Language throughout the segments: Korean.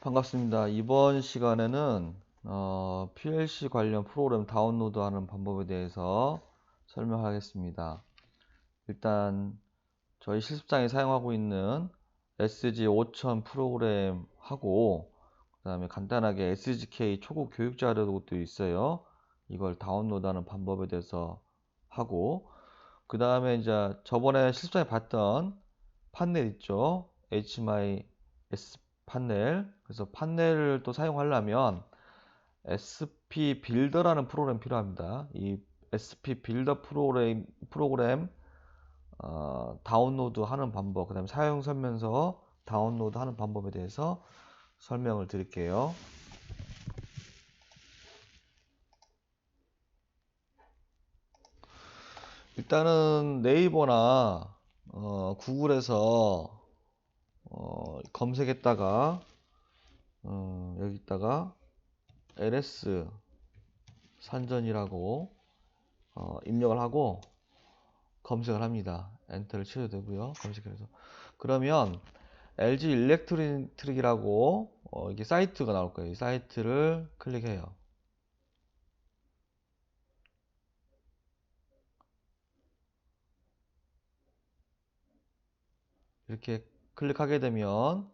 반갑습니다. 이번 시간에는 어, PLC 관련 프로그램 다운로드하는 방법에 대해서 설명하겠습니다. 일단 저희 실습장에 사용하고 있는 SG5000 프로그램 하고 그 다음에 간단하게 SGK 초급 교육 자료도 있어요. 이걸 다운로드하는 방법에 대해서 하고 그 다음에 이제 저번에 실습장에 봤던 판넬 있죠. HMI S 판넬 그래서 판넬을 또 사용하려면 SP 빌더라는 프로그램 필요합니다. 이 SP 빌더 프로그램 프로그램 어, 다운로드 하는 방법, 그 다음에 사용 설명서 다운로드 하는 방법에 대해서 설명을 드릴게요. 일단은 네이버나 어, 구글에서 어, 검색했다가 어, 여기다가 ls 산전이라고 어, 입력을 하고 검색을 합니다. 엔터를 치셔도 되고요. 검색해서 그러면 LG 일렉트릭이라고 어, 이게 사이트가 나올 거예요. 이 사이트를 클릭해요. 이렇게 클릭하게 되면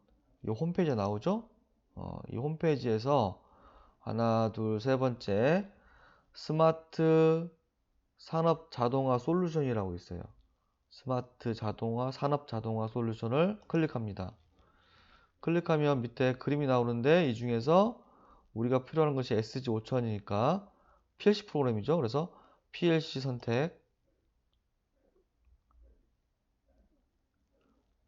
이 홈페이지가 나오죠? 어, 이 홈페이지에서 하나, 둘, 세 번째 스마트 산업 자동화 솔루션이라고 있어요. 스마트 자동화 산업 자동화 솔루션을 클릭합니다. 클릭하면 밑에 그림이 나오는데 이 중에서 우리가 필요한 것이 SG5000이니까 PLC 프로그램이죠. 그래서 PLC 선택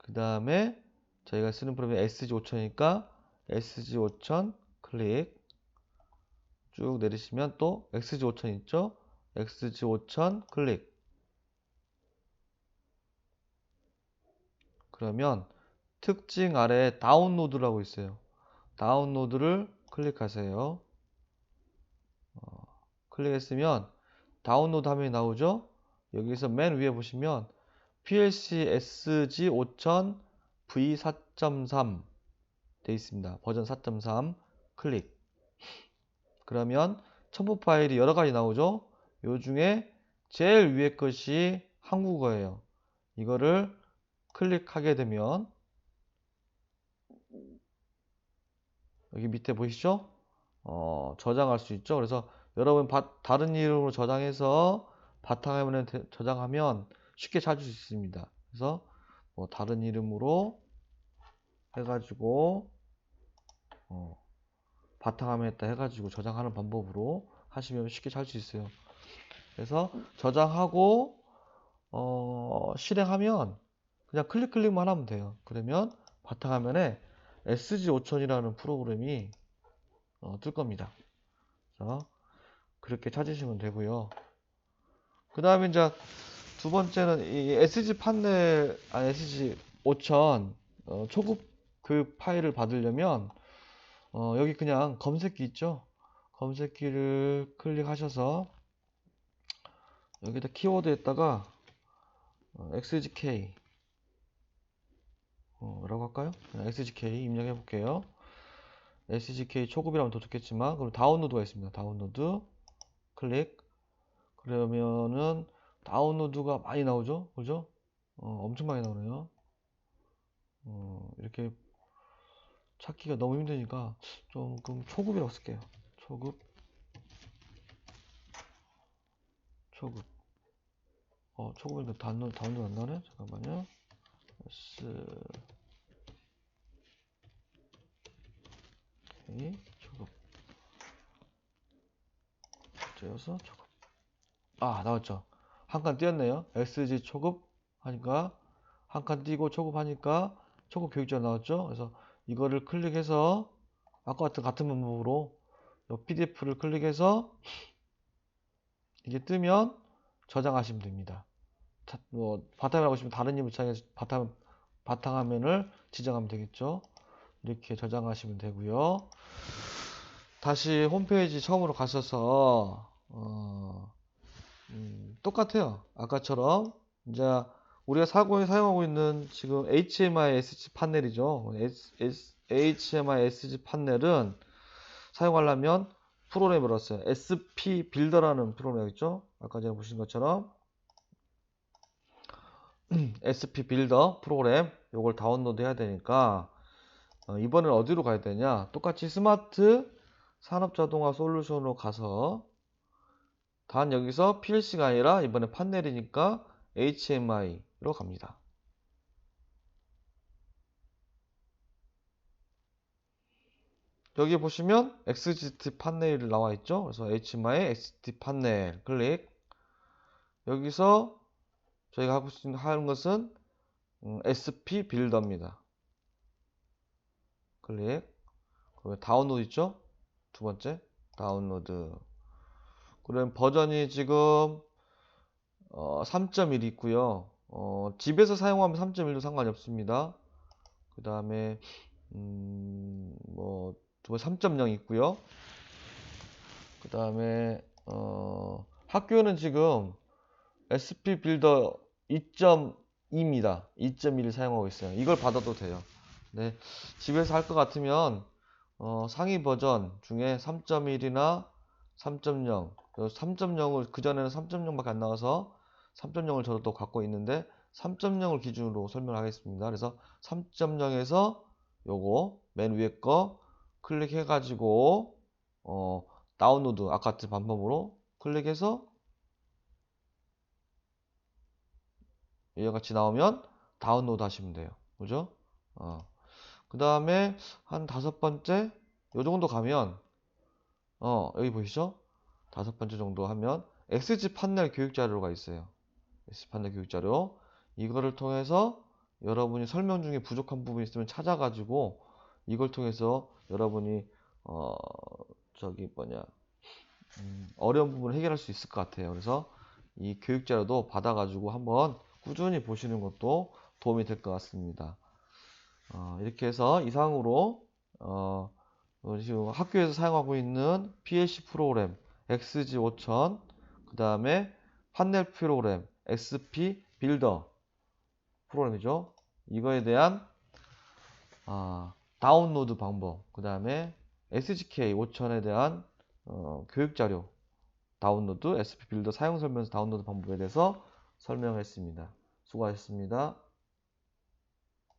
그 다음에 저희가 쓰는 프로그램이 SG5000이니까 SG5000 클릭 쭉 내리시면 또 XG5000 있죠? XG5000 클릭 그러면 특징 아래 다운로드라고 있어요. 다운로드를 클릭하세요. 어, 클릭했으면 다운로드 화면이 나오죠? 여기서 맨 위에 보시면 PLC SG5000 V4.3 돼 있습니다. 버전 4.3 클릭. 그러면 첨부 파일이 여러 가지 나오죠? 요 중에 제일 위에 것이 한국어예요. 이거를 클릭하게 되면 여기 밑에 보이시죠? 어, 저장할 수 있죠. 그래서 여러분 바, 다른 이름으로 저장해서 바탕화면에 저장하면 쉽게 찾을 수 있습니다. 그래서 뭐 다른 이름으로 해가지고 어, 바탕화면에다 해가지고 저장하는 방법으로 하시면 쉽게 찾을 수 있어요. 그래서 저장하고 어, 실행하면 그냥 클릭 클릭만 하면 돼요. 그러면 바탕화면에 SG5000이라는 프로그램이 어, 뜰 겁니다. 그래서 그렇게 찾으시면 되고요. 그 다음에 이제 두 번째는 이 SG 판넬, 아 SG5000 어, 초급 그 파일을 받으려면 어, 여기 그냥 검색기 있죠? 검색기를 클릭하셔서 여기다 키워드에다가 어, XGK 어, 라고 할까요? XGK 입력해 볼게요. SGK 초급이라면 더 좋겠지만 그럼 다운로드가 있습니다. 다운로드 클릭 그러면은 다운로드가 많이 나오죠? 그죠? 어, 엄청 많이 나오네요. 어, 이렇게 찾기가 너무 힘드니까 조금 초급이라고 쓸게요. 초급 초급 어 초급이니까 다운로드, 다운로드 안 나네? 잠깐만요. S 오케이 초급 째어서 초급 아 나왔죠 한칸 띄었네요 SG 초급 하니까 한칸 띄고 초급 하니까 초급 교육자 나왔죠 그래서 이거를 클릭해서 아까 같은 같은 방법으로 PDF를 클릭해서 이게 뜨면 저장하시면 됩니다. 뭐 바탕을 하고 싶으면 다른 이름 창에서 바탕 바탕화면을 지정하면 되겠죠. 이렇게 저장하시면 되고요. 다시 홈페이지 처음으로 가셔서 어, 음, 똑같아요. 아까처럼 이제 우리가 사고에 사용하고 있는 지금 HMI SC 판넬이죠. HMI SG 판넬은 사용하려면 프로그램을 넣었어요. SP 빌더라는 프로그램 있죠? 아까 전에 보신 것처럼 SP 빌더 프로그램 요걸 다운로드 해야 되니까 어, 이번엔 어디로 가야 되냐? 똑같이 스마트 산업자동화 솔루션으로 가서 단 여기서 PLC가 아니라 이번에 판넬이니까 HMI로 갑니다. 여기 보시면 XGT 판넬이 나와 있죠. 그래서 HMI XGT 판넬 클릭. 여기서 저희가 하고 싶은 하는 것은 음, SP 빌더입니다. 클릭. 그러면 다운로드 있죠? 두 번째 다운로드. 그럼 버전이 지금 어, 3.1 있고요. 어, 집에서 사용하면 3.1도 상관이 없습니다. 그 다음에 음, 뭐 3.0 있고요. 그 다음에 어, 학교는 지금 SP 빌더 2.2입니다. 2.1을 사용하고 있어요. 이걸 받아도 돼요. 네, 집에서 할 것 같으면 어, 상위 버전 중에 3.1이나 3.0 3.0을 그전에는 3.0밖에 안 나와서 3.0을 저도 또 갖고 있는데 3.0을 기준으로 설명하겠습니다. 그래서 3.0에서 요거 맨 위에 거 클릭해 가지고 어, 다운로드 아까 같은 방법으로 클릭해서 이와 같이 나오면 다운로드 하시면 돼요. 그죠? 어. 그 다음에 한 다섯 번째 요 정도 가면 어 여기 보이시죠? 다섯 번째 정도 하면 XG 판넬 교육 자료가 있어요. XG 판넬 교육 자료 이거를 통해서 여러분이 설명 중에 부족한 부분이 있으면 찾아가지고 이걸 통해서 여러분이 어 저기 뭐냐 음, 어려운 부분을 해결할 수 있을 것 같아요. 그래서 이 교육 자료도 받아가지고 한번 꾸준히 보시는 것도 도움이 될 것 같습니다. 어, 이렇게 해서 이상으로 어, 지금 학교에서 사용하고 있는 PLC 프로그램 XG5000 그 다음에 판넬 프로그램 XP 빌더 프로그램이죠. 이거에 대한 아, 다운로드 방법 그 다음에 SGK 5000에 대한 어, 교육 자료 다운로드 SP 빌더 사용 설명서 다운로드 방법에 대해서 설명했습니다. 수고하셨습니다.